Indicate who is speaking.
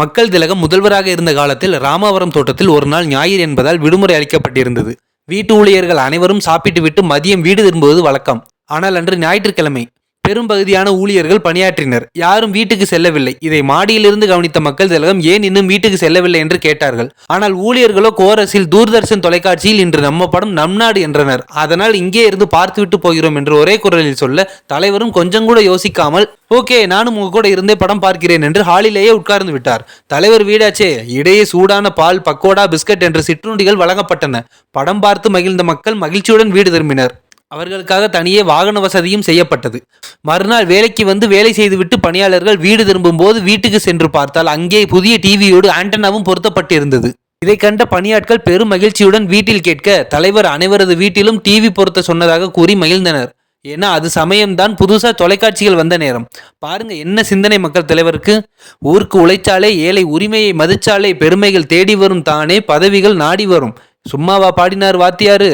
Speaker 1: மக்கள் திலகம் முதல்வராக இருந்த காலத்தில் ராமாவரம் தோட்டத்தில் ஒரு நாள் ஞாயிறு என்பதால் விடுமுறை அளிக்கப்பட்டிருந்தது. வீட்டு ஊழியர்கள் அனைவரும் சாப்பிட்டுவிட்டு மதியம் வீடு திரும்புவது வழக்கம். ஆனால் அன்று ஞாயிற்றுக்கிழமை பெரும்பகுதியான ஊழியர்கள் பணியாற்றினர். யாரும் வீட்டுக்கு செல்லவில்லை. இதை மாடியிலிருந்து கவனித்த மக்கள் திலகம் ஏன் இன்னும் வீட்டுக்கு செல்லவில்லை? என்று கேட்டார்கள். ஆனால் ஊழியர்களோ கோரஸில் தூர்தர்ஷன் தொலைக்காட்சியில் இன்று நம்ம படம் நம் நாடு என்றனர். அதனால் இங்கே இருந்து பார்த்துவிட்டு போகிறோம் என்று ஒரே குரலில் சொல்ல தலைவரும் கொஞ்சம் கூட யோசிக்காமல் ஓகே நானும் உங்க கூட இருந்தே படம் பார்க்கிறேன் என்று ஹாலிலேயே உட்கார்ந்து விட்டார். தலைவர் வீடாச்சே இடையே சூடான பால் பக்கோடா பிஸ்கட் என்ற சிற்றுண்டிகள் வழங்கப்பட்டன. படம் பார்த்து மகிழ்ந்த மக்கள் மகிழ்ச்சியுடன் வீடு திரும்பினர். அவர்களுக்காக தனியே வாகன வசதியும் செய்யப்பட்டது. மறுநாள் வேலைக்கு வந்து வேலை செய்துவிட்டு பணியாளர்கள் வீடு திரும்பும்போது வீட்டுக்கு சென்று பார்த்தால் அங்கே புதிய டிவியோடு ஆண்டனாவும் பொருத்தப்பட்டிருந்தது. இதை கண்ட பணியாட்கள் பெரும் மகிழ்ச்சியுடன் வீட்டில் கேட்க தலைவர் அனைவரது வீட்டிலும் டிவி பொருத்த சொன்னதாக கூறி மகிழ்ந்தனர். ஏன்னா அது சமயம்தான். புதுசாக தொலைக்காட்சிகள் வந்த நேரம். பாருங்க என்ன சிந்தனை மக்கள் தலைவருக்கு. ஊருக்கு உழைச்சாலே ஏழை உரிமையை மதிச்சாலே பெருமைகள் தேடி வரும் தானே பதவிகள் நாடி வரும். சும்மாவா பாடினார் வாத்தியாரு?